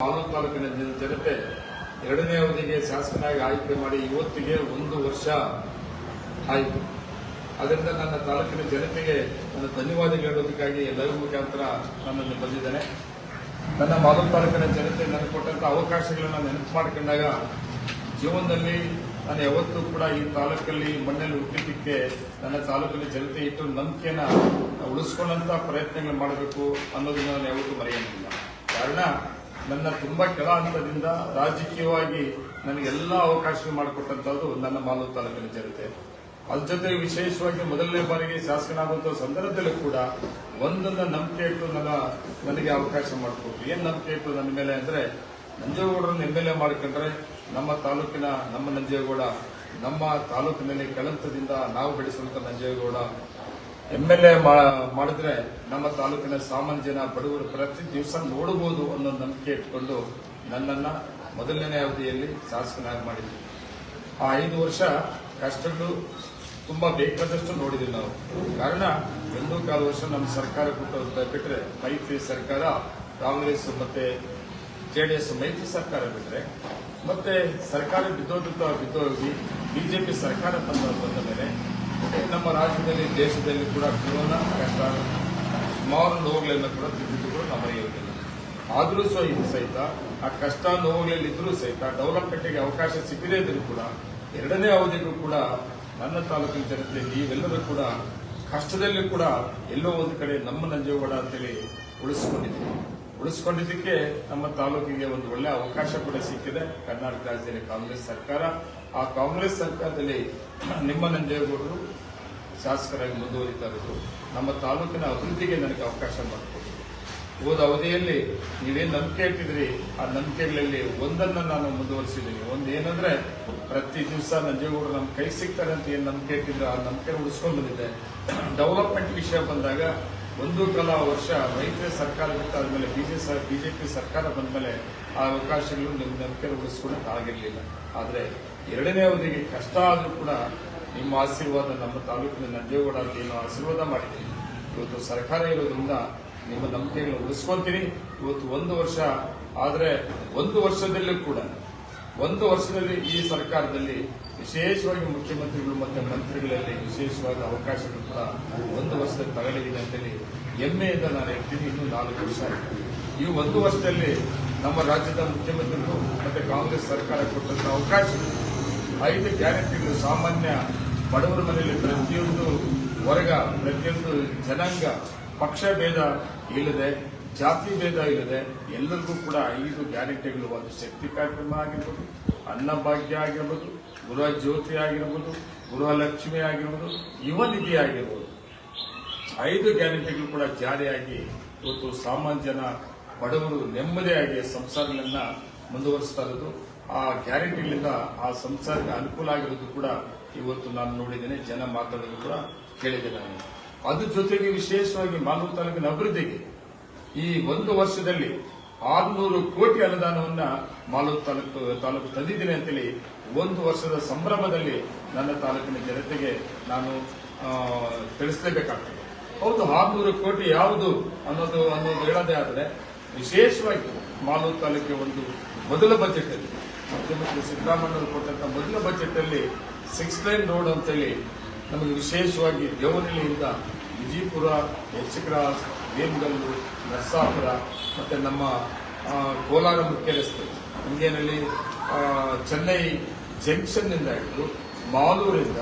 ಮಾಲೂರು ತಾಲೂಕಿನ ಜನ- ಜನತೆ ಎರಡನೇ ಅವಧಿಗೆ ಶಾಸಕನಾಗಿ ಆಯ್ಕೆ ಮಾಡಿ ಇವತ್ತಿಗೆ ಒಂದು ವರ್ಷ ಆಯಿತು. ಅದರಿಂದ ನನ್ನ ತಾಲೂಕಿನ ಜನತೆಗೆ ನನ್ನ ಧನ್ಯವಾದ ಹೇಳೋದಕ್ಕಾಗಿ ಎಲ್ಲರ ಮುಖಾಂತರ ನನ್ನನ್ನು ಬಂದಿದ್ದೇನೆ. ನನ್ನ ಮಾಲೂರು ತಾಲೂಕಿನ ಜನತೆ ನನಗೆ ಕೊಟ್ಟಂತ ಅವಕಾಶಗಳನ್ನು ನೆನಪು ಮಾಡಿಕೊಂಡಾಗ ಜೀವನದಲ್ಲಿ ನಾನು ಯಾವತ್ತೂ ಕೂಡ ಈ ತಾಲೂಕಲ್ಲಿ ಮಣ್ಣಲ್ಲಿ ಹುಟ್ಟಿದ್ದಕ್ಕೆ ನನ್ನ ತಾಲೂಕಿನ ಜನತೆ ಇಟ್ಟು ನಂಬಿಕೆನ ಉಳಿಸ್ಕೊಳ್ಳೋಂಥ ಪ್ರಯತ್ನಗಳು ಮಾಡಬೇಕು ಅನ್ನೋದನ್ನ ನಾನು ಯಾವತ್ತೂ ಮರೆಯೋದಿಲ್ಲ ಕಾರಣ ನನ್ನ ತುಂಬಾ ಕೆಳ ಹಂತದಿಂದ ರಾಜಕೀಯವಾಗಿ ನನಗೆಲ್ಲ ಅವಕಾಶ ಮಾಡಿಕೊಟ್ಟಂತದ್ದು ನನ್ನ ಮಾಲೂರು ತಾಲೂಕಿನ ಜನತೆ. ಅದ್ರ ಜೊತೆ ವಿಶೇಷವಾಗಿ ಮೊದಲನೇ ಬಾರಿಗೆ ಶಾಸಕನಾಗುವಂತಹ ಸಂದರ್ಭದಲ್ಲೂ ಕೂಡ ಒಂದೊಂದು ನಂಬಿಕೆ ಇಟ್ಟು ನನ್ನ, ನನಗೆ ಅವಕಾಶ ಮಾಡಿಕೊಟ್ರು. ಏನ್ ನಂಬಿಕೆ ಇಟ್ಟು ನನ್ನ ಮೇಲೆ ಅಂದ್ರೆ, ನಂಜೇಗೌಡರನ್ನು ಎಂ ಎಲ್ ಎ ಮಾಡಿಕೊಂಡ್ರೆ ನಮ್ಮ ತಾಲೂಕಿನ, ನಮ್ಮ ನಂಜೇಗೌಡ, ನಮ್ಮ ತಾಲೂಕಿನಲ್ಲಿ ಕಳಂತದಿಂದ ನಾವು ಬೆಳೆಸುವಂತ ನಂಜೇಗೌಡ ಎಂ ಎಲ್ ಎ ಮಾಡಿದ್ರೆ ನಮ್ಮ ತಾಲೂಕಿನ ಸಾಮಾನ್ಯ ಜನ ಬಡವರು ಪ್ರತಿ ದಿವಸ ನೋಡಬಹುದು ಅನ್ನೋ ನಂಬಿಕೆ ಇಟ್ಕೊಂಡು ನನ್ನನ್ನ ಮೊದಲನೇ ಅವಧಿಯಲ್ಲಿ ಶಾಸಕನಾಗಿ ಮಾಡಿದ್ವಿ ಆ ಐದು ವರ್ಷ ಕಷ್ಟಗಳು ತುಂಬಾ ಬೇಕಾದಷ್ಟು ನೋಡಿದ್ವಿ ನಾವು. ಕಾರಣ, ಒಂದು ಕಾಲು ವರ್ಷ ನಮ್ಮ ಸರ್ಕಾರ ಕೊಟ್ಟು ಬಿಟ್ರೆ ಮೈತ್ರಿ ಸರ್ಕಾರ, ಕಾಂಗ್ರೆಸ್ ಮತ್ತೆ ಜೆಡಿಎಸ್ ಮೈತ್ರಿ ಸರ್ಕಾರ ಬಿಟ್ರೆ, ಮತ್ತೆ ಸರ್ಕಾರ ಬಿದ್ದೋದ ಬಿದ್ದೋಗಿ ಬಿಜೆಪಿ ಸರ್ಕಾರ ತಂದ ಬಂದ ಮೇಲೆ ನಮ್ಮ ರಾಜ್ಯದಲ್ಲಿ, ದೇಶದಲ್ಲಿ ಕೂಡ ಕೊರೋನಾ ಕಷ್ಟ ಸುಮಾರು ನೋವುಗಳನ್ನು ಕೂಡ ತಿದ್ದಿದ್ದು ನಾವು ಬರೆಯೋದಿಲ್ಲ ಆದರೂ ಸಹ ಇದು ಸಹಿತ, ಆ ಕಷ್ಟ ನೋವುಗಳಲ್ಲಿ ಇದ್ರೂ ಸಹಿತ ಡೆವಲಪ್ಮೆಂಟ್ಗೆ ಅವಕಾಶ ಇದ್ರೂ ಕೂಡ ಎರಡನೇ ಅವಧಿಗೂ ಕೂಡ ನನ್ನ ತಾಲೂಕಿನ ಜನತೆ, ನೀವೆಲ್ಲರೂ ಕೂಡ ಕಷ್ಟದಲ್ಲಿ ಕೂಡ ಎಲ್ಲೋ ಒಂದು ಕಡೆ ನಮ್ಮ ನಂಜೇಗೌಡ ಅಂತೇಳಿ ಉಳಿಸ್ಕೊಂಡಿದ್ದೀವಿ ಉಳಿಸ್ಕೊಂಡಿದ್ದಕ್ಕೆ ನಮ್ಮ ತಾಲೂಕಿಗೆ ಒಂದು ಒಳ್ಳೆ ಅವಕಾಶ ಕೂಡ ಸಿಕ್ಕಿದೆ. ಕರ್ನಾಟಕ ರಾಜ್ಯದಲ್ಲಿ ಕಾಂಗ್ರೆಸ್ ಸರ್ಕಾರ. ಆ ಕಾಂಗ್ರೆಸ್ ಸರ್ಕಾರದಲ್ಲಿ ನಿಮ್ಮ ನಂಜೇಗೌಡರು ಶಾಸಕರಾಗಿ ಮುಂದುವರಿತಾ ಇರೋದು ನಮ್ಮ ತಾಲೂಕಿನ ಅಭಿವೃದ್ಧಿಗೆ ನನಗೆ ಅವಕಾಶ ಮಾಡಿಕೊಡಿ. ಹೋದ ಅವಧಿಯಲ್ಲಿ ನೀವೇನು ನಂಬಿಕೆ ಇಟ್ಟಿದ್ರಿ ಆ ನಂಬಿಕೆಗಳಲ್ಲಿ ಒಂದನ್ನು ನಾನು ಮುಂದುವರಿಸಿದ್ದೀನಿ. ಒಂದು ಏನಂದ್ರೆ, ಪ್ರತಿ ದಿವಸ ನಂಜೇಗೌಡರು ನಮ್ಮ ಕೈ ಸಿಗ್ತಾರೆ ಅಂತ ಏನು ನಂಬಿಕೆ ಇಟ್ಟಿದ್ರು ಆ ನಂಬಿಕೆ ಉಳಿಸ್ಕೊಂಡು ಬಂದಿದ್ದೆ. ಡೆವಲಪ್ಮೆಂಟ್ ವಿಷಯ ಬಂದಾಗ ಒಂದು ಕಾಲ ವರ್ಷ ಮೈತ್ರಿ ಸರ್ಕಾರ ಬಿಟ್ಟಾದ್ಮೇಲೆ ಜೆ ಬಿಜೆಪಿ ಸರ್ಕಾರ ಬಂದ್ಮೇಲೆ ಆ ಅವಕಾಶಗಳು ನಿಮ್ಮ ನಂಬಿಕೆ ಉಳಿಸ್ಕೊಳಕ್ಕೆ ಆಗಿರಲಿಲ್ಲ. ಆದರೆ ಎರಡನೇ ಅವಧಿಗೆ ಕಷ್ಟ ಆದರೂ ಕೂಡ ನಿಮ್ಮ ಆಶೀರ್ವಾದ ನಮ್ಮ ತಾಲೂಕಿನ ನಂಜೇಗೌಡ ಅಂತ ಏನೋ ಆಶೀರ್ವಾದ ಮಾಡಿದ್ದೀನಿ ಇವತ್ತು ಸರ್ಕಾರ ಇರೋದ್ರಿಂದ ನಿಮ್ಮ ನಂಬಿಕೆಗಳನ್ನು ಉಳಿಸ್ಕೊಳ್ತೀನಿ ಇವತ್ತು ಒಂದು ವರ್ಷ ಆದರೆ ಒಂದು ವರ್ಷದಲ್ಲೂ ಕೂಡ ಒಂದು ವರ್ಷದಲ್ಲಿ ಈ ಸರ್ಕಾರದಲ್ಲಿ ವಿಶೇಷವಾಗಿ ಮುಖ್ಯಮಂತ್ರಿಗಳು ಮತ್ತು ಮಂತ್ರಿಗಳಲ್ಲಿ ವಿಶೇಷವಾಗಿ ಅವಕಾಶಗಳು ಕೂಡ ಒಂದು ವರ್ಷದಲ್ಲಿ ತಗಲಿದೆ ಅಂತೇಳಿ ಹೆಮ್ಮೆಯಿಂದ ನಾನು ಹೇಳ್ತೀನಿ. ಇನ್ನೂ ನಾಲ್ಕು ವರ್ಷ ಈ ಒಂದು ವರ್ಷದಲ್ಲಿ ನಮ್ಮ ರಾಜ್ಯದ ಮುಖ್ಯಮಂತ್ರಿಗಳು ಮತ್ತು ಕಾಂಗ್ರೆಸ್ ಸರ್ಕಾರ ಕೊಟ್ಟಂತಹ ಅವಕಾಶ, ಐದು ಗ್ಯಾರಂಟಿಗಳು ಸಾಮಾನ್ಯ ಬಡವರ ಮನೆಯಲ್ಲಿ ಪ್ರತಿಯೊಂದು ವರ್ಗ, ಪ್ರತಿಯೊಂದು ಜನಾಂಗ ಪಕ್ಷ ಭೇದ ಇಲ್ಲದೆ ಜಾತಿ ಭೇದ ಇಲ್ಲದೆ ಎಲ್ಲರಿಗೂ ಕೂಡ ಐದು ಗ್ಯಾರಂಟಿಗಳು ಒಂದು ಶಕ್ತಿ ಕಾರ್ಯಕ್ರಮ ಆಗಿರ್ಬೋದು ಅನ್ನಭಾಗ್ಯ ಆಗಿರ್ಬೋದು, ಗೃಹ ಜ್ಯೋತಿ ಆಗಿರ್ಬೋದು ಗೃಹಲಕ್ಷ್ಮಿ ಆಗಿರ್ಬೋದು, ಯುವ ನಿಧಿ ಆಗಿರ್ಬೋದು. ಐದು ಗ್ಯಾರಂಟಿಗಳು ಕೂಡ ಜಾರಿಯಾಗಿ ಇವತ್ತು ಸಾಮಾನ್ಯ ಜನ, ಬಡವರು ನೆಮ್ಮದಿಯಾಗಿ ಸಂಸಾರಗಳನ್ನ ಮುಂದುವರಿಸ್ತಾ ಇರೋದು. ಆ ಗ್ಯಾರಂಟಿಗಳಿಂದ ಆ ಸಂಸಾರಕ್ಕೆ ಅನುಕೂಲ ಆಗಿರೋದು ಕೂಡ ಇವತ್ತು ನಾನು ನೋಡಿದ್ದೇನೆ, ಜನ ಮಾತಾಡೋದು ಕೂಡ ಕೇಳಿದ್ದೇನೆ ನಾನು. ಅದ್ರ ಜೊತೆಗೆ ವಿಶೇಷವಾಗಿ ಮಾನವ ತಾಲೂಕಿನ ಅಭಿವೃದ್ಧಿಗೆ ಈ ಒಂದು ವರ್ಷದಲ್ಲಿ ಆರುನೂರು ಕೋಟಿ ಅನುದಾನವನ್ನ ಮಾಲೂರು ತಾಲೂಕು ತಾಲೂಕು ತಂದಿದ್ದೀನಿ ಅಂತೇಳಿ ಒಂದು ವರ್ಷದ ಸಂಭ್ರಮದಲ್ಲಿ ನನ್ನ ತಾಲೂಕಿನ ಜನತೆಗೆ ನಾನು ತಿಳಿಸಲೇಬೇಕಾಗ್ತದೆ. ಹೌದು, ಆರುನೂರು ಕೋಟಿ ಯಾವುದು ಅನ್ನೋದು ಅನ್ನೋದು ಹೇಳೋದೇ ಆದರೆ ವಿಶೇಷವಾಗಿ ಮಾಲೂರು ತಾಲೂಕಿಗೆ ಒಂದು ಮೊದಲ ಬಜೆಟ್ ಅಲ್ಲಿ ಮುಖ್ಯಮಂತ್ರಿ ಸಿದ್ದರಾಮಯ್ಯ ಕೊಟ್ಟಂತ ಮೊದಲ ಬಜೆಟ್ ಅಲ್ಲಿ ಸಿಕ್ಸ್ ಲೈನ್ ರೋಡ್ ಅಂತೇಳಿ ನಮಗೆ ವಿಶೇಷವಾಗಿ ದೇವನಹಳ್ಳಿಯಿಂದ ವಿಜಯಪುರ ಕ್ರಾಸ್ ವೇಮಗಲ್ಲು, ನರಸಾಪುರ, ಮತ್ತು ನಮ್ಮ ಕೋಲಾರ ಮುಖ್ಯ ರಸ್ತೆ ಇಂಡಿಯನಲ್ಲಿ ಚೆನ್ನೈ ಜಂಕ್ಷನ್ನಿಂದ ಹಿಡಿದು ಮಾಲೂರಿಂದ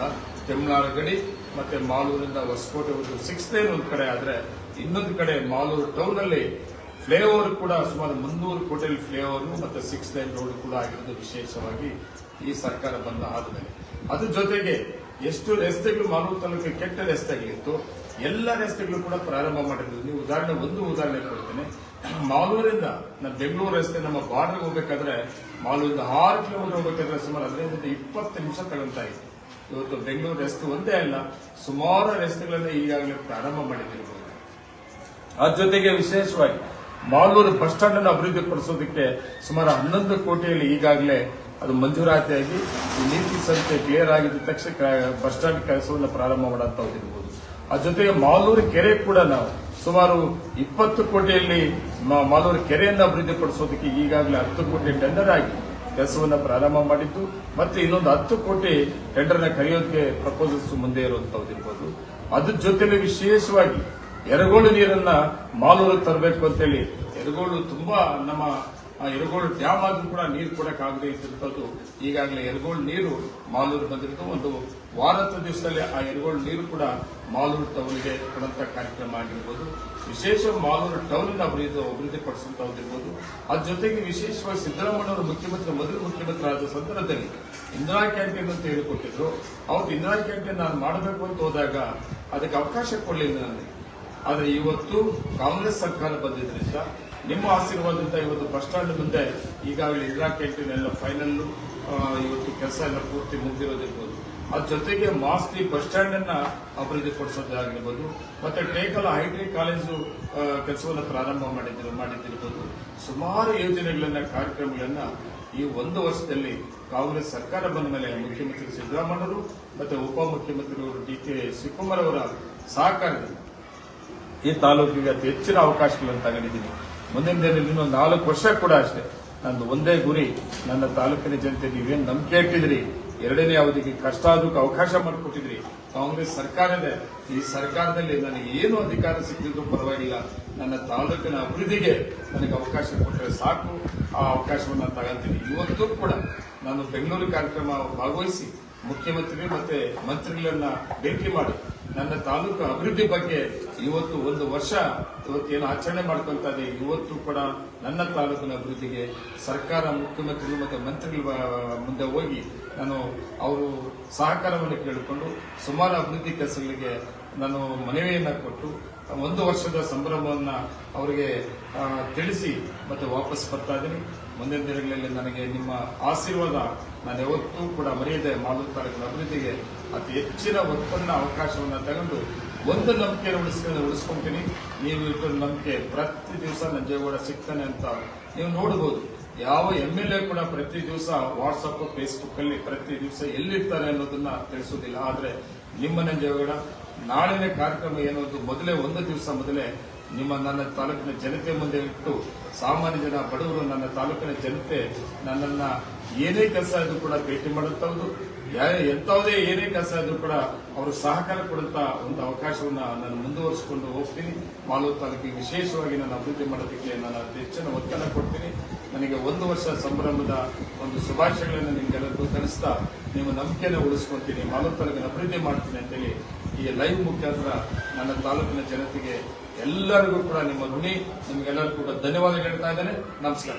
ತೆಮ್ನಾಳ ಗಡಿ, ಮತ್ತು ಮಾಲೂರಿಂದ ಹೊಸಕೋಟೆವರೆಗೂ ಸಿಕ್ಸ್ ಲೈನ್ ಒಂದು ಕಡೆ ಆದರೆ ಇನ್ನೊಂದು ಕಡೆ ಮಾಲೂರು ಟೌನಲ್ಲಿ ಫ್ಲೇಓವರ್ ಕೂಡ ಸುಮಾರು ಮುನ್ನೂರು ಕೋಟಿ ಫ್ಲೈಓವರ್ ಮತ್ತು ಸಿಕ್ಸ್ ಲೈನ್ ರೋಡ್ ಕೂಡ ಆಗಿರೋದು ವಿಶೇಷವಾಗಿ ಈ ಸರ್ಕಾರ ಬಂದ ಆದಮೇಲೆ ಅದ್ರ ಜೊತೆಗೆ ಎಷ್ಟು ರಸ್ತೆಗಳು ಮಾಲೂರು ತಾಲೂಕಿಗೆ ಕೆಟ್ಟ ರಸ್ತೆಗಳಿತ್ತು ಎಲ್ಲ ರಸ್ತೆಗಳು ಕೂಡ ಪ್ರಾರಂಭ ಮಾಡಿದ್ರು. ನೀವು ಉದಾಹರಣೆ ಒಂದು ಉದಾಹರಣೆ ಕೊಡ್ತೇನೆ. ಮಾಲೂರಿಂದ ನಮ್ಮ ಬೆಂಗಳೂರು ರಸ್ತೆ ನಮ್ಮ ಬಾರ್ಡರ್ ಹೋಗ್ಬೇಕಾದ್ರೆ ಮಾಲೂರಿಂದ ಆರು ಕಿಲೋಮೀಟರ್ ಹೋಗ್ಬೇಕಾದ್ರೆ ಸುಮಾರು ಹದಿನೈದರಿಂದ ಇಪ್ಪತ್ತು ನಿಮಿಷ ತಗೊಂತ ಇತ್ತು. ಇವತ್ತು ಬೆಂಗಳೂರು ರಸ್ತೆ ಒಂದೇ ಅಲ್ಲ, ಸುಮಾರು ರಸ್ತೆಗಳನ್ನ ಈಗಾಗಲೇ ಪ್ರಾರಂಭ ಮಾಡಿದ್ದಿರ್ಬೋದು ಅದ್ರ ಜೊತೆಗೆ ವಿಶೇಷವಾಗಿ ಮಾಲೂರು ಬಸ್ ಸ್ಟಾಂಡ್ ಅನ್ನು ಅಭಿವೃದ್ಧಿಪಡಿಸೋದಕ್ಕೆ ಸುಮಾರು ಹನ್ನೊಂದು ಕೋಟಿಯಲ್ಲಿ ಈಗಾಗಲೇ ಅದು ಮಂಜೂರಾತಿಯಾಗಿ ನೀತಿ ಸಂಸ್ಥೆ ಕ್ಲಿಯರ್ ಆಗಿದ್ದ ತಕ್ಷಣ ಬಸ್ ಸ್ಟಾಂಡ್ ಕೆಲಸವನ್ನು ಪ್ರಾರಂಭ ಮಾಡಂತ ಹೋಗಿರ್ಬೋದು ಅದ್ರ ಜೊತೆಗೆ ಮಾಲೂರು ಕೆರೆ ಕೂಡ ನಾವು ಸುಮಾರು ಇಪ್ಪತ್ತು ಕೋಟಿಯಲ್ಲಿ ಮಾಲೂರು ಕೆರೆಯನ್ನು ಅಭಿವೃದ್ಧಿಪಡಿಸೋದಕ್ಕೆ ಈಗಾಗಲೇ ಹತ್ತು ಕೋಟಿ ಟೆಂಡರ್ ಆಗಿ ಕೆಲಸವನ್ನು ಪ್ರಾರಂಭ ಮಾಡಿದ್ದು, ಮತ್ತೆ ಇನ್ನೊಂದು ಹತ್ತು ಕೋಟಿ ಟೆಂಡರ್ನ ಕರೆಯೋದಕ್ಕೆ ಪ್ರಪೋಸಲ್ಸ್ ಮುಂದೆ ಇರುವಂತಹದ್ದಿರ್ಬೋದು ಅದ್ರ ಜೊತೆಲಿ ವಿಶೇಷವಾಗಿ ಎರಗೋಳು ನೀರನ್ನ ಮಾಲೂರಿಗೆ ತರಬೇಕು ಅಂತೇಳಿ ಎರಗೋಳು ತುಂಬಾ ನಮ್ಮ ಆ ಎರಗೋಳು ಡ್ಯಾಮ್ ಆದ್ರೂ ಕೂಡ ನೀರು ಕೊಡಕ್ಕಾಗದೇ ಇದ್ದಂಥದ್ದು ಈಗಾಗಲೇ ಎರಗೋಳು ನೀರು ಮಾಲೂರು ಬಂದಿರೋದು. ಒಂದು ವಾರದ ದಿವಸದಲ್ಲಿ ಆ ಎರಗೋಳು ನೀರು ಕೂಡ ಮಾಲೂರು ಟೌನ್ಗೆ ಕೊಡುವಂತ ಕಾರ್ಯಕ್ರಮ ಆಗಿರ್ಬೋದು. ವಿಶೇಷ ಮಾಲೂರು ಟೌನ್ ಅಭಿವೃದ್ಧಿ ಅಭಿವೃದ್ಧಿಪಡಿಸುವಂತಹದ್ದಿರ್ಬೋದು ಅದ್ರ ಜೊತೆಗೆ ವಿಶೇಷವಾಗಿ ಸಿದ್ದರಾಮಯ್ಯವರು ಮುಖ್ಯಮಂತ್ರಿ, ಮೊದಲು ಮುಖ್ಯಮಂತ್ರಿ ಆದ ಸಂದರ್ಭದಲ್ಲಿ ಇಂದಿರಾ ಕ್ಯಾಂಟೀನ್ ಅಂತ ಹೇಳಿಕೊಟ್ಟಿದ್ರು. ಅವತ್ತು ಇಂದಿರಾ ಕ್ಯಾಂಟೀನ್ ನಾನು ಮಾಡಬೇಕು ಅಂತ ಹೋದಾಗ ಅದಕ್ಕೆ ಅವಕಾಶ ಕೊಡಲಿಲ್ಲ ನನಗೆ ಆದರೆ ಇವತ್ತು ಕಾಂಗ್ರೆಸ್ ಸರ್ಕಾರ ಬಂದಿದ್ರಿಂದ ನಿಮ್ಮ ಆಶೀರ್ವಾದದಿಂದ ಇವತ್ತು ಬಸ್ ಸ್ಟ್ಯಾಂಡ್ ಮುಂದೆ ಈಗಾಗಲೇ ಇಂದಿರಾ ಕ್ಯಾಂಟೀನ್ ಎಲ್ಲ ಫೈನಲ್ ಇವತ್ತು ಕೆಲಸ ಎಲ್ಲ ಪೂರ್ತಿ ಮುಗಿದಿರೋದಿರ್ಬೋದು. ಅದ್ರ ಜೊತೆಗೆ ಮಾಸ್ತಿ ಬಸ್ ಸ್ಟ್ಯಾಂಡ್ ಅನ್ನ ಅಭಿವೃದ್ಧಿಪಡಿಸೋದಾಗಿರ್ಬೋದು ಮತ್ತೆ ಟೇಕಲ್ ಹೈಟ್ರಿ ಕಾಲೇಜು ಕೆಲಸವನ್ನು ಪ್ರಾರಂಭ ಮಾಡಿದ್ರು, ಮಾಡಿದ್ದಿರ್ಬೋದು. ಸುಮಾರು ಯೋಜನೆಗಳನ್ನ, ಕಾರ್ಯಕ್ರಮಗಳನ್ನ ಈ ಒಂದು ವರ್ಷದಲ್ಲಿ ಕಾಂಗ್ರೆಸ್ ಸರ್ಕಾರ ಬಂದ ಮೇಲೆ ಮುಖ್ಯಮಂತ್ರಿ ಸಿದ್ದರಾಮಯ್ಯವರು ಮತ್ತೆ ಉಪಮುಖ್ಯಮಂತ್ರಿಗಳು ಡಿ ಕೆ ಶಿವಕುಮಾರ್ ಅವರ ಸಹಕಾರದಿಂದ ಈ ತಾಲೂಕಿಗೆ ಅತಿ ಹೆಚ್ಚಿನ ಅವಕಾಶಗಳನ್ನು ತಗೊಂಡಿದ್ದೀನಿ. ಮುಂದಿನ ದಿನದಲ್ಲಿ ಇನ್ನೊಂದು ನಾಲ್ಕು ವರ್ಷ ಕೂಡ ಅಷ್ಟೇ. ನಂದು ಒಂದೇ ಗುರಿ. ನನ್ನ ತಾಲೂಕಿನ ಜನತೆ ನೀವೇನು ನಂಬಿಕೆ ಇಟ್ಟಿದ್ರಿ? ಎರಡನೇ ಅವಧಿಗೆ ಕಷ್ಟ ಆದಕ್ಕೆ ಅವಕಾಶ ಮಾಡಿಕೊಟ್ಟಿದ್ರಿ. ಕಾಂಗ್ರೆಸ್ ಸರ್ಕಾರ ಇದೆ ಈ ಸರ್ಕಾರದಲ್ಲಿ ನನಗೆ ಏನು ಅಧಿಕಾರ ಸಿಕ್ಕಿದ್ರು ಪರವಾಗಿಲ್ಲ. ನನ್ನ ತಾಲೂಕಿನ ಅಭಿವೃದ್ಧಿಗೆ ನನಗೆ ಅವಕಾಶ ಕೊಟ್ಟರೆ ಸಾಕು. ಆ ಅವಕಾಶವನ್ನು ತಗೊಳ್ತೀನಿ ಇವತ್ತು ಕೂಡ ನಾನು ಬೆಂಗಳೂರು ಕಾರ್ಯಕ್ರಮ ಭಾಗವಹಿಸಿ ಮುಖ್ಯಮಂತ್ರಿ ಮತ್ತೆ ಮಂತ್ರಿಗಳನ್ನ ಭೇಟಿ ಮಾಡಿ ನನ್ನ ತಾಲೂಕು ಅಭಿವೃದ್ಧಿ ಬಗ್ಗೆ ಇವತ್ತು ಒಂದು ವರ್ಷ ಇವತ್ತೇನು ಆಚರಣೆ ಮಾಡ್ಕೊಂತ ಇದೆ ಇವತ್ತು ಕೂಡ ನನ್ನ ತಾಲೂಕಿನ ಅಭಿವೃದ್ಧಿಗೆ ಸರ್ಕಾರ, ಮುಖ್ಯಮಂತ್ರಿಗಳು ಮತ್ತೆ ಮಂತ್ರಿಗಳ ಮುಂದೆ ಹೋಗಿ ನಾನು ಅವರು ಸಹಕಾರವನ್ನು ಕೇಳಿಕೊಂಡು ಸುಮಾರು ಅಭಿವೃದ್ಧಿ ಕೆಲಸಗಳಿಗೆ ನಾನು ಮನವಿಯನ್ನು ಕೊಟ್ಟು ಒಂದು ವರ್ಷದ ಸಂಭ್ರಮವನ್ನು ಅವರಿಗೆ ತಿಳಿಸಿ ಮತ್ತೆ ವಾಪಸ್ ಬರ್ತಾ ಇದ್ದೀನಿ. ಮುಂದಿನ ದಿನಗಳಲ್ಲಿ ನನಗೆ ನಿಮ್ಮ ಆಶೀರ್ವಾದ ನಾನು ಯಾವತ್ತೂ ಕೂಡ ಮರೆಯದೆ ಮಾಲೂರು ತಾಲೂಕಿನ ಅಭಿವೃದ್ಧಿಗೆ ಅತಿ ಹೆಚ್ಚಿನ ಉತ್ಪನ್ನ ಅವಕಾಶವನ್ನು ತಗೊಂಡು ಒಂದು ನಂಬಿಕೆಯನ್ನು ಉಳಿಸ್ಕೊಂಡು ಉಳಿಸ್ಕೊಂತೀನಿ. ನೀವು ಇಟ್ಟು ನಂಬಿಕೆ ಪ್ರತಿ ದಿವಸ ನಂಜೇಗೌಡ ಸಿಗ್ತಾನೆ ಅಂತ ನೀವು ನೋಡಬಹುದು. ಯಾವ ಎಂ ಎಲ್ ಎ ಕೂಡ ಪ್ರತಿ ದಿವಸ ವಾಟ್ಸಪ್ ಫೇಸ್ಬುಕ್ ಅಲ್ಲಿ ಪ್ರತಿ ದಿವಸ ಎಲ್ಲಿರ್ತಾರೆ ಅನ್ನೋದನ್ನ ತಿಳಿಸೋದಿಲ್ಲ ಆದ್ರೆ ನಿಮ್ಮ ನಂಜೇಗೌಡ ನಾಳೆನೇ ಕಾರ್ಯಕ್ರಮ ಏನೋದು ಮೊದಲೇ ಒಂದು ದಿವಸ ಮೊದಲೇ ನಿಮ್ಮ ನನ್ನ ತಾಲೂಕಿನ ಜನತೆ ಮುಂದೆ ಇಟ್ಟು ಸಾಮಾನ್ಯ ಜನ ಬಡವರು ನನ್ನ ತಾಲೂಕಿನ ಜನತೆ ನನ್ನನ್ನ ಏನೇ ಕೆಲಸ ಇದ್ರೂ ಕೂಡ ಭೇಟಿ ಮಾಡುತ್ತವುದು ಎಂಥವುದೇ ಏನೇ ಕೆಲಸ ಇದ್ರೂ ಕೂಡ ಅವರು ಸಹಕಾರ ಕೊಡುವಂತ ಒಂದು ಅವಕಾಶವನ್ನ ನಾನು ಮುಂದುವರಿಸಿಕೊಂಡು ಹೋಗ್ತೀನಿ. ಮಾಲೂರು ತಾಲೂಕಿಗೆ ವಿಶೇಷವಾಗಿ ನಾನು ಅಭಿವೃದ್ಧಿ ಮಾಡೋದಕ್ಕೆ ನಾನು ಅತಿ ಹೆಚ್ಚಿನ ಒತ್ತಡ ಕೊಡ್ತೀನಿ. ನನಗೆ ಒಂದು ವರ್ಷ ಸಂಭ್ರಮದ ಒಂದು ಶುಭಾಶಯಗಳನ್ನು ನಿಮ್ಗೆಲ್ಲರಿಗೂ ತಿಳಿಸ್ತಾ ನಿಮ್ಮ ನಂಬಿಕೆಯನ್ನು ಉಳಿಸ್ಕೊಂತೀನಿ. ಮಾಲೂರು ತಾಲೂಕಿನ ಅಭಿವೃದ್ಧಿ ಮಾಡ್ತೀನಿ ಅಂತೇಳಿ ಈ ಲೈವ್ ಮುಖಾಂತರ ನನ್ನ ತಾಲೂಕಿನ ಜನತೆಗೆ ಎಲ್ಲರಿಗೂ ಕೂಡ ನಿಮ್ಮ ಋಣಿ ನಿಮ್ಗೆಲ್ಲರಿಗೂ ಕೂಡ ಧನ್ಯವಾದ ಹೇಳ್ತಾ ಇದ್ದೇನೆ. ನಮಸ್ಕಾರ.